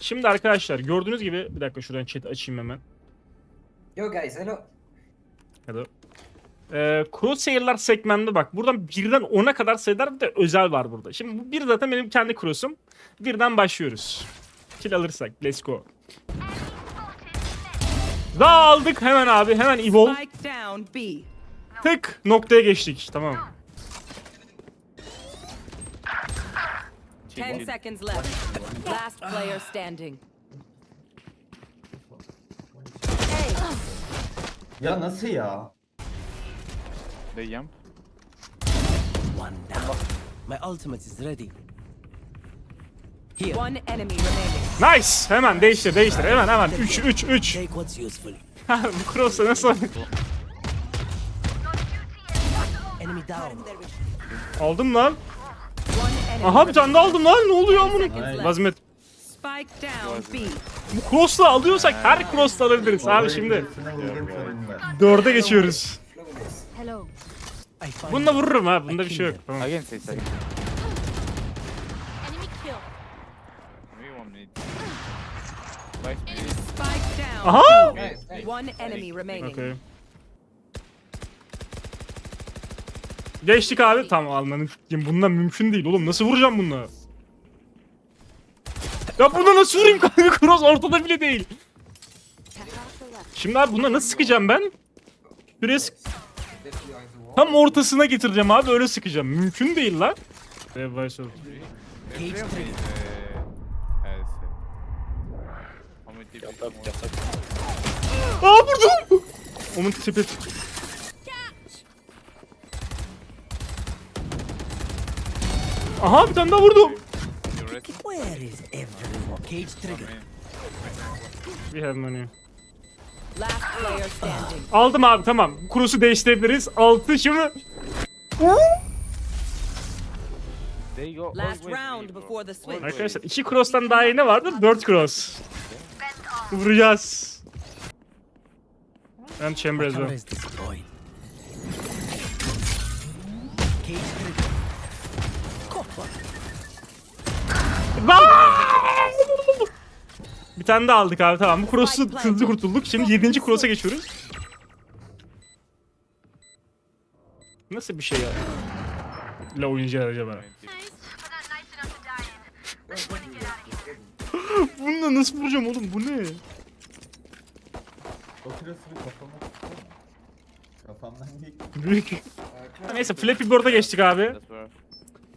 Şimdi arkadaşlar gördüğünüz gibi bir dakika şuradan chat açayım hemen. Yo guys, hello. Hadi. Ee, crosshair'lar segmentte bak. Buradan birden 10'a kadar sayılar bir de özel var burada. Şimdi bu bir zaten benim kendi cross'um. Birden başlıyoruz. Kill alırsak. Let's go. Daha aldık hemen abi. Hemen evolve. Tık noktaya geçtik. Tamam. 10 seconds left. Last player standing. Ya nasıl ya? They jump. One down. My ultimate is ready. Here, One enemy remaining. Nice. Hemen değiştir değiştir. Hemen hemen. 3 3 3. take what's useful. Bu cross'la nasıl? Enemy down. Aldım lan. Aha bir tane daha aldım lan. Ne oluyor amına? Lazmet. Bu cross'la alıyorsak her cross'la alabiliriz abi şimdi. Dörde geçiyoruz. Bununla vururum ha. Bunda bir şey yok. Tamam. Again, say. Aha! Guys, guys. One enemy remaining. Okey. Geçtik abi. Tamam almanın. Bundan mümkün değil oğlum. Nasıl vuracağım bununla? Ya buna nasıl vurayım kanka? Cross ortada bile değil. Şimdi abi buna nasıl sıkacağım ben? Wall. tam ortasına getireceğim abi öyle sıkacağım. Mümkün değil lan. Revice? Aa vurdum. Onun tipi. Aha bir tane daha vurdum. Where is everyone? Cage trigger. We have money. Last player standing. Aldım abi tamam. Cross'u değiştirebiliriz. Altı şimdi. Last round before the switch. Arkadaşlar iki cross'tan daha iyi ne vardır? Dört cross. Vuracağız. Ben chamber as well. Bir tane daha aldık abi tamam. Bu cross'u hızlı kurtulduk. Şimdi yedinci cross'a geçiyoruz. Nasıl bir şey ya? La oynayacağız acaba? Bununla nasıl vuracağım oğlum? Bu ne? O bir kafama. Kafamdan değil. Büyük. Close Neyse Flappy Bird'a geçtik abi.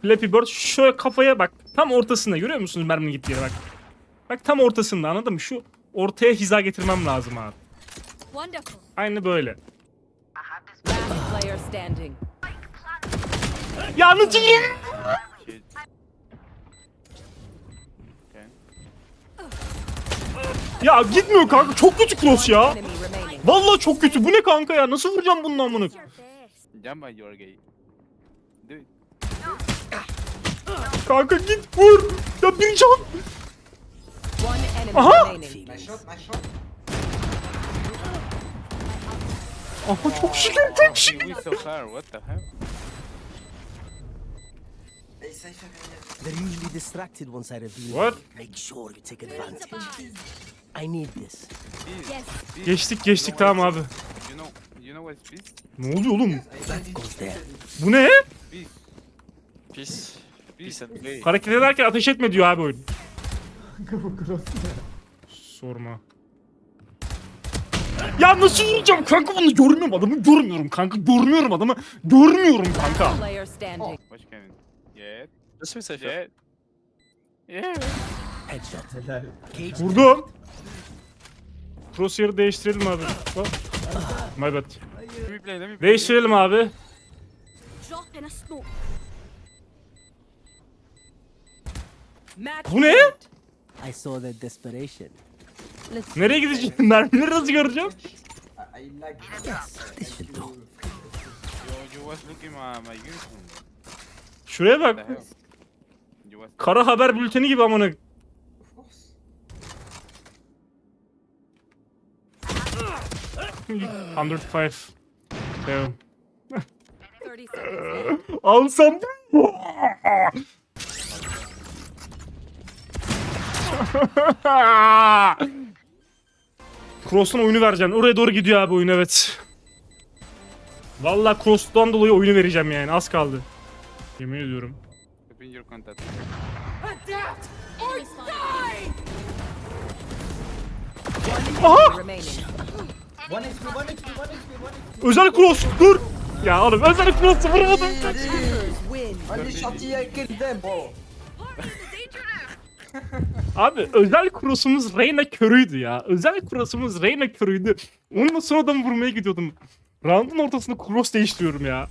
Flappy Bird şöyle kafaya bak. Tam ortasında görüyor musunuz merminin gittiği yere bak. Bak tam ortasında anladın mı? Şu ortaya hiza getirmem lazım abi. Wonderful. Aynı böyle. Standing. Ya gitmiyor kanka. Çok kötü cross ya. Vallahi çok kötü. Bu ne kanka ya? Nasıl vuracağım? Your best. Jump and you're gay. Do it. Kanka git vur. Ya bir can. One enemy Aha! remaining. Nice shot, nice shot. Aha çok şükür çok She şükür. went so far. What the hell? Hey, safe, safe, safe. They're usually distracted once I reveal. What? Make sure you take advantage. I need this. Geçtik geçtik tamam abi. You know, you know what's peace? Ne oluyor oğlum? Bu ne? Peace. Play. Hareket ederken ateş etme diyor abi oyun. Bu cross? Sorma. Ya nasıl vuracağım kanka bunu görmüyorum adamı görmüyorum kanka görmüyorum adamı görmüyorum kanka. Player standing. Watch Kevin. Yeah. Just be safe. Yeah. Yeah. Headshot. Helal. Vurdum. Crosshair'ı değiştirelim abi. Bak. My bad. Değiştirelim abi. Drop in a smoke. Bu ne? I saw their desperation. Nereye gideceğim? Mermileri nasıl göreceğim? You was looking my my uniform. Şuraya bak. You was. Kara haber bülteni gibi amına. Of course. 105. Devam. 30 seconds left. Alsam. Cross'un oyunu vereceksin. Oraya doğru gidiyor abi oyun evet. Vallahi Cross'tan dolayı oyunu vereceğim yani. Az kaldı. Yemin ediyorum. Aha! Özel Cross dur. Ya oğlum özel Cross'u shotty Abi özel cross'umuz Reyna körüydü ya. Özel cross'umuz Reyna körüydü. Onunla sonradan vurmaya gidiyordum. Round'un ortasında cross değiştiriyorum ya.